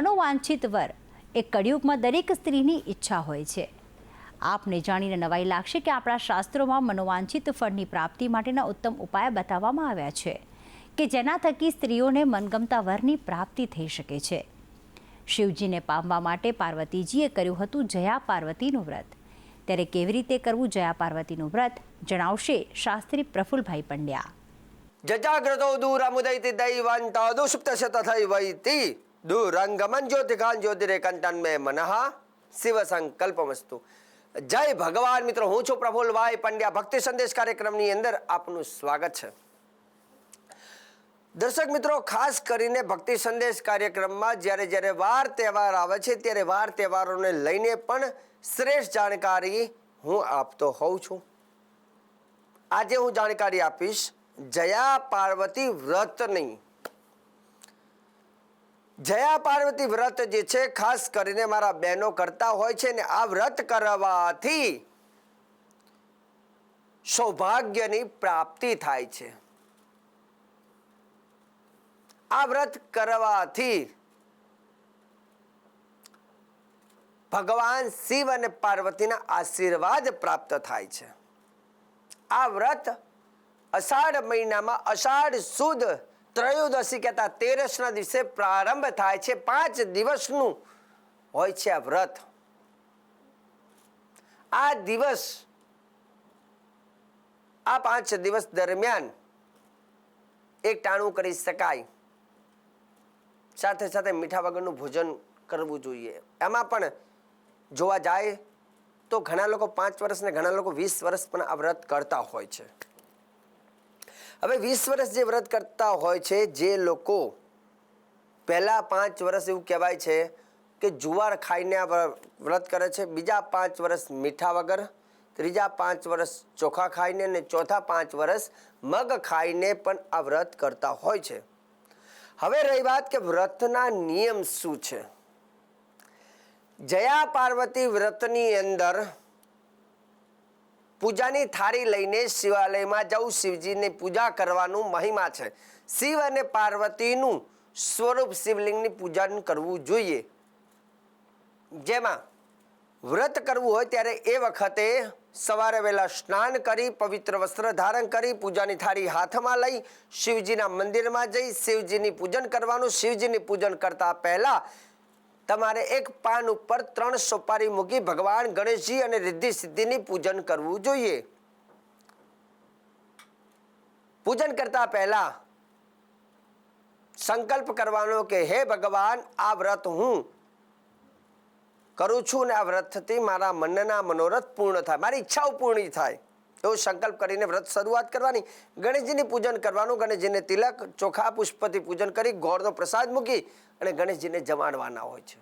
મનોવાંછિત વર એ કળિયુગમાં દરેક સ્ત્રીની ઈચ્છા હોય છે. આપને જાણીને નવાઈ લાગશે કે આપણા શાસ્ત્રોમાં મનોવાંછિત ફળની પ્રાપ્તિ માટેના ઉત્તમ ઉપાય બતાવવામાં આવ્યા છે, કે જેના થકી સ્ત્રીઓને મનગમતા વરની પ્રાપ્તિ થઈ શકે છે. શિવજીને પામવા માટે પાર્વતીજીએ કર્યું હતું જયા પાર્વતીનું વ્રત. ત્યારે કેવી રીતે કરવું જયા પાર્વતીનું વ્રત જણાવશે શાસ્ત્રી પ્રફુલભાઈ પંડ્યા. જજાગ્રતો દૂરમુદૈતિ શત થઈ તથૈવૈતિ દૂરંગમન જ્યોતિકાન જ્યોતિરેકંતન મે મનઃ શિવ સંકલ્પમસ્તુ જય ભગવાન મિત્રો હું છું પ્રફુલભાઈ પંડ્યા ભક્તિ સંદેશ કાર્યક્રમની અંદર આપનું સ્વાગત છે દર્શક મિત્રો ખાસ કરીને ભક્તિ સંદેશ કાર્યક્રમમાં જ્યારે જ્યારે વાર તહેવાર આવે છે ત્યારે વાર તહેવારોને લઈને પણ શ્રેષ્ઠ જાણકારી હું આપતો હોઉં છું આજે હું જાણકારી આપીશ જયા પાર્વતી વ્રતની જયા પાર્વતી વ્રત જે છે, ખાસ કરીને મારા બહેનો કરતા હોય છે ને આ વ્રત કરવાથી સૌભાગ્યની પ્રાપ્તિ થાય છે. આ વ્રત કરવાથી ભગવાન શિવ અને પાર્વતીના આશીર્વાદ પ્રાપ્ત થાય છે. આ વ્રત અષાઢ મહિનામાં અષાઢ સુદ ત્રયોદશી કહેતા તેરસના દિવસે પ્રારંભ થાય છે. પાંચ દિવસનું હોય છે આ વ્રત. આ દિવસ, આ પાંચ દિવસ દરમિયાન એક ટાણું કરી શકાય. સાથે સાથે મીઠા વગરનું ભોજન કરવું જોઈએ. એમાં પણ જોવા જાય તો ઘણા લોકો પાંચ વર્ષ ને ઘણા લોકો વીસ વર્ષ પણ આ વ્રત કરતા હોય છે. હવે વીસ વર્ષ જે વ્રત કરતા હોય છે, જે લોકો પહેલાં પાંચ વર્ષ એવું કહેવાય છે કે જુવાર ખાઈને આ વ્ર- વ્રત કરે છે, બીજા પાંચ વર્ષ મીઠા વગર, ત્રીજા પાંચ વર્ષ ચોખા ખાઈને અને ચોથા પાંચ વર્ષ મગ ખાઈને પણ આ વ્રત કરતા હોય છે. હવે રહી વાત કે વ્રતના નિયમ શું છે? જયા પાર્વતી વ્રતની અંદર પૂજાની થાળી લઈને શિવાલયમાં જવું શિવજીની પૂજા કરવાનું મહિમા છે. શિવ અને પાર્વતીનું સ્વરૂપ શિવલિંગની પૂજન કરવું જોઈએ. જેમાં વ્રત કરવું હોય ત્યારે એ વખતે સવારે વહેલા સ્નાન કરી, પવિત્ર વસ્ત્ર ધારણ કરી, પૂજાની થાળી હાથમાં લઈ શિવજીના મંદિરમાં જઈ શિવજીની પૂજન કરવાનું. શિવજીની પૂજન કરતા પહેલા તમારે એક પાન ઉપર ત્રણ સોપારી મૂકી ભગવાન ગણેશજી અને રિદ્ધિ સિદ્ધિની પૂજન કરવું જોઈએ. પૂજન કરતા પહેલા સંકલ્પ કરવાનો કે, હે ભગવાન, આ વ્રત હું કરું છું ને આ વ્રતથી મારા મનના મનોરથ પૂર્ણ થાય, મારી ઈચ્છાઓ પૂર્ણ થાય. એવો સંકલ્પ કરીને વ્રત શરૂઆત કરવાની. ગણેશજીની પૂજન કરવાનું, ગણેશજીને તિલક, ચોખા, પુષ્પથી પૂજન કરી ગોળનો પ્રસાદ મૂકી અને ગણેશજીને જમાડવાના હોય છે.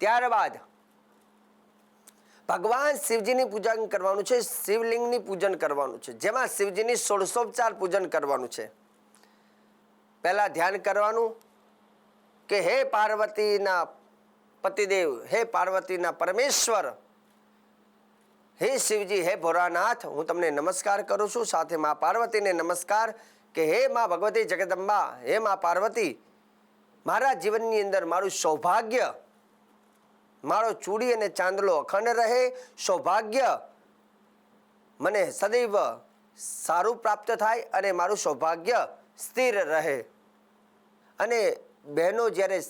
ત્યારબાદ ભગવાન શિવજીની પૂજન કરવાનું છે, શિવલિંગની પૂજન કરવાનું છે. જેમાં શિવજીની સોળસોપચાર પૂજન કરવાનું છે. પહેલા ધ્યાન કરવાનું કે હે પાર્વતીના પતિદેવ, હે પાર્વતીના પરમેશ્વર હે શિવજી, હે ભોરાનાથ હું તમને નમસ્કાર કરું છું. સાથે મા પાર્વતીને નમસ્કાર કે હે મા ભગવતી જગદંબા, હે મા પાર્વતી, મારા જીવનની અંદર મારું સૌભાગ્ય, મારો ચૂડી અને ચાંદલો અખંડ રહે. સૌભાગ્ય મને સદૈવ સારું પ્રાપ્ત થાય અને મારું સૌભાગ્ય સ્થિર રહે. અને બહેનો જ્યારે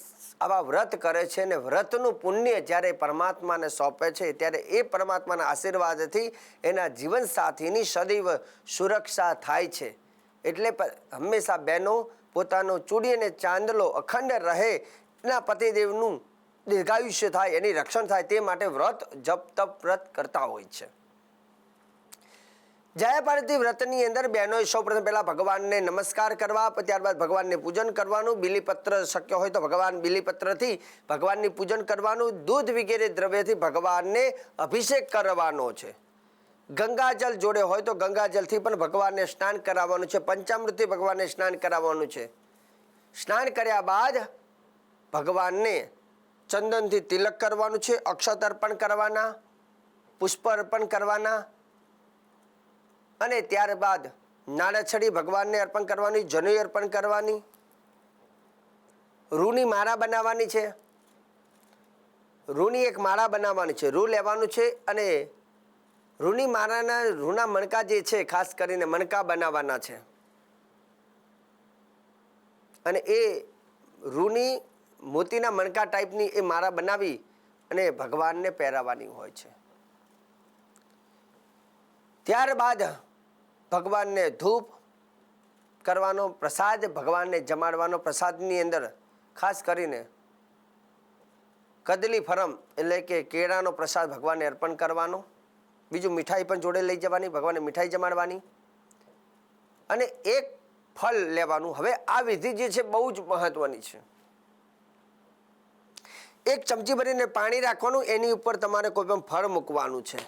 આવા વ્રત કરે છે ને વ્રતનું પુણ્ય જ્યારે પરમાત્માને સોંપે છે, ત્યારે એ પરમાત્માના આશીર્વાદથી એના જીવનસાથીની સદૈવ સુરક્ષા થાય છે. એટલે હંમેશા બહેનો, પોતાનો ચૂડી અને ચાંદલો અખંડ રહે, એના પતિદેવનું દીર્ઘાયુષ્ય થાય, એની રક્ષણ થાય, તે માટે વ્રત જપ તપ વ્રત કરતા હોય છે. જયા પાર્વતી વ્રતની અંદર બહેનોએ સૌપ્રથમ પહેલાં ભગવાનને નમસ્કાર કરવા ત્યારબાદ ભગવાનને પૂજન કરવાનું, બિલીપત્ર શક્ય હોય તો ભગવાન બિલીપત્રથી ભગવાનની પૂજન કરવાનું, દૂધ વગેરે દ્રવ્યથી ભગવાનને અભિષેક કરવાનો છે. ગંગાજલ જોડે હોય તો ગંગાજલથી પણ ભગવાનને સ્નાન કરાવવાનું છે, પંચામૃતથી ભગવાનને સ્નાન કરાવવાનું છે. સ્નાન કર્યા બાદ ભગવાનને ચંદનથી તિલક કરવાનું છે, અક્ષત અર્પણ કરવાના, પુષ્પ અર્પણ કરવાના અને ત્યારબાદ નાળાછડી ભગવાનને અર્પણ કરવાની, જનોઈ અર્પણ કરવાની. રૂની માળા બનાવવાની છે. રૂની એક માળા બનાવવાની છે. રૂ લેવાનું છે અને રૂની માળાના, રૂના મણકા જે છે, ખાસ કરીને મણકા બનાવવાના છે. અને એ રૂની મોતીના મણકા ટાઈપની એ માળા બનાવી અને ભગવાનને પહેરાવવાની હોય છે. ત્યારબાદ ભગવાનને ધૂપ કરવાનો પ્રસાદ, ભગવાનને જમાડવાનો પ્રસાદની અંદર ખાસ કરીને કદલી ફરમ એટલે કે કેળાનો પ્રસાદ ભગવાનને અર્પણ કરવાનો, બીજું મીઠાઈ પણ જોડે લઈ જવાની, ભગવાનને મીઠાઈ જમાડવાની અને એક ફળ લેવાનું. હવે આ વિધિ જે છે બહુ જ મહત્વની છે. એક ચમચી ભરીને પાણી રાખવાનું, એની ઉપર તમારે કોઈ પણ ફળ મૂકવાનું છે.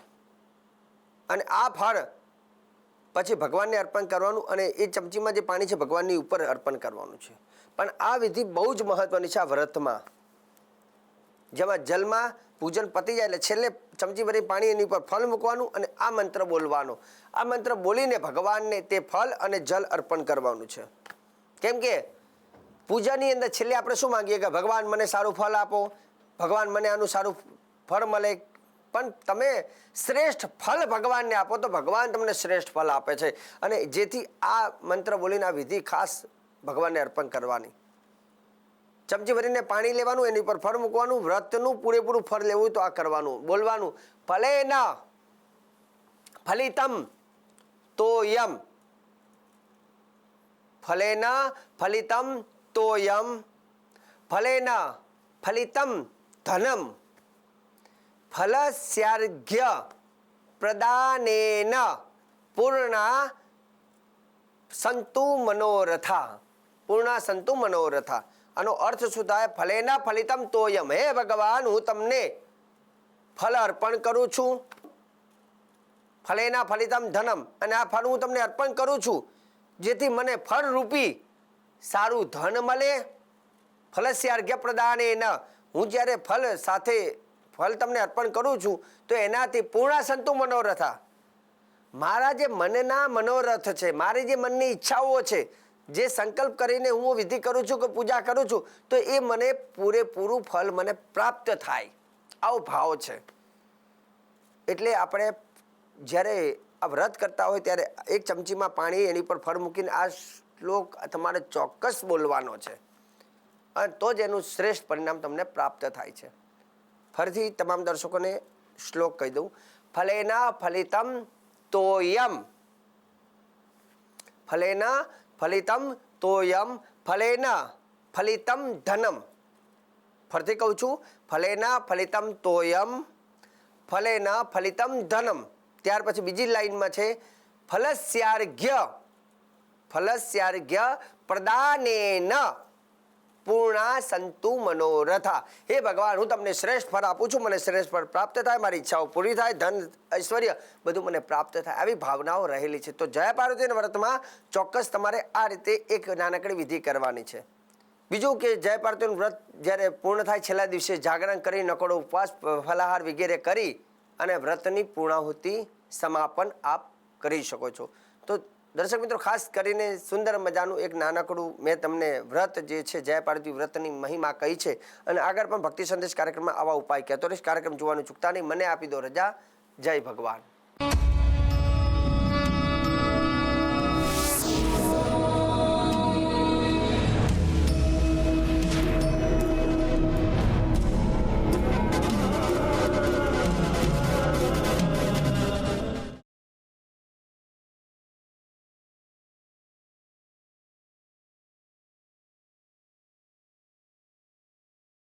અને આ ફળ પછી ભગવાનને અર્પણ કરવાનું અને એ ચમચીમાં જે પાણી છે ભગવાનની ઉપર અર્પણ કરવાનું છે. પણ આ વિધિ બહુ જ મહત્વની છે આ વ્રતમાં. જેમાં જલમાં પૂજન પતી જાય એટલે છેલ્લે ચમચી ભરી પાણી એની ઉપર ફળ મૂકવાનું અને આ મંત્ર બોલવાનો. આ મંત્ર બોલીને ભગવાનને તે ફળ અને જલ અર્પણ કરવાનું છે. કેમ કે પૂજાની અંદર છેલ્લે આપણે શું માંગીએ કે ભગવાન મને સારું ફળ આપો, ભગવાન મને આનું સારું ફળ મળે પણ તમે શ્રેષ્ઠ ફળ ભગવાનને આપો તો ભગવાન તમને શ્રેષ્ઠ ફળ આપે છે. અને જેથી આ મંત્ર બોલીને આ વિધિ ખાસ ભગવાનને અર્પણ કરવાની. ચમચી ભરીને પાણી લેવાનું, એની પર ફળ મૂકવાનું, વ્રતનું પૂરેપૂરું ફળ લેવું તો આ કરવાનું, બોલવાનું. ફલે ના, ફલિતમ તો યમ ના, ફલિતમ તોયમ. ના, ફલિતમ ધનમ. ફલસ્યાર્ઘ્ય પ્રદાનેન પૂર્ણા સંતુ મનોરથા પૂર્ણા સંતુ મનોરથા આનો અર્થ શું થાય? ફલેના ફલિતમ તોયમ. હે ભગવાન, હું તમને ફલ અર્પણ કરું છું. ફલેના ફલિતમ ધનમ. અને આ ફળ હું તમને અર્પણ કરું છું, જેથી મને ફળરૂપી સારું ધન મળે. ફલસ્યાર્ઘ્ય પ્રદાને ન હું જ્યારે ફલ સાથે ફલ તમને અર્પણ કરું છું, તો એનાથી પૂર્ણ સંતુ મનોરથા મારા જે મનના મનોરથ છે, મારી જે મનની ઈચ્છાઓ છે, જે સંકલ્પ કરીને હું વિધિ કરું છું કે પૂજા કરું છું, તો એ મને પૂરેપૂરું ફળ મને પ્રાપ્ત થાય. આવો ભાવ છે. એટલે આપણે જ્યારે આ વ્રત કરતા હોય ત્યારે એક ચમચીમાં પાણી એની પર ફળ મૂકીને આ શ્લોક તમારે ચોક્કસ બોલવાનો છે. અને તો જ એનું શ્રેષ્ઠ પરિણામ તમને પ્રાપ્ત થાય છે. ફરીથી તમામ દર્શકોને શ્લોક કહી દઉં. ફલેના ફલિતમ તોયમ. ફલેના ફલિતમ તોયમ. ફલેના ફલિતમ ધનમ. ફરીથી કહું છું, ફલેના ફલિતમ તોયમ. ફલેના ફલિતમ ધનમ. ત્યાર પછી બીજી લાઈનમાં છે, ફલસ્યાર્ઘ્ય. ફલસ્યાર્ઘ્ય પ્રદાનેન. પૂર્ણા સંતુ મનોરથા. હે ભગવાન, હું તમને શ્રેષ્ઠ ફળ આપું છું. મને શ્રેષ્ઠ ફળ પ્રાપ્ત થાય, મારી ઈચ્છાઓ પૂરી થાય. ધન, ઐશ્વર્ય બધું મને પ્રાપ્ત થાય. આવી ભાવનાઓ રહેલી છે. તો જય પાર્વતીના વ્રતમાં ચોક્કસ તમારે આ રીતે એક નાનકડી વિધિ કરવાની છે. બીજું કે જય પાર્વતીનું વ્રત જ્યારે પૂર્ણ થાય, છેલ્લા દિવસે જાગરણ કરી, નકોડો ઉપવાસ ફલાહાર વગેરે કરી અને વ્રતની પૂર્ણાહુતિ સમાપન આપ કરી શકો છો. તો દર્શક મિત્રો, ખાસ કરીને સુંદર મજાનું એક નાનકડું મેં તમને વ્રત જે છે જય પાર્વતી વ્રતની મહિમા કહી છે અને આગળ પણ ભક્તિ સંદેશ કાર્યક્રમમાં આવા ઉપાય કહેતો રહીશ. કાર્યક્રમ જોવાનું ચૂકતા નહીં. મને આપી દો રજા. જય ભગવાન.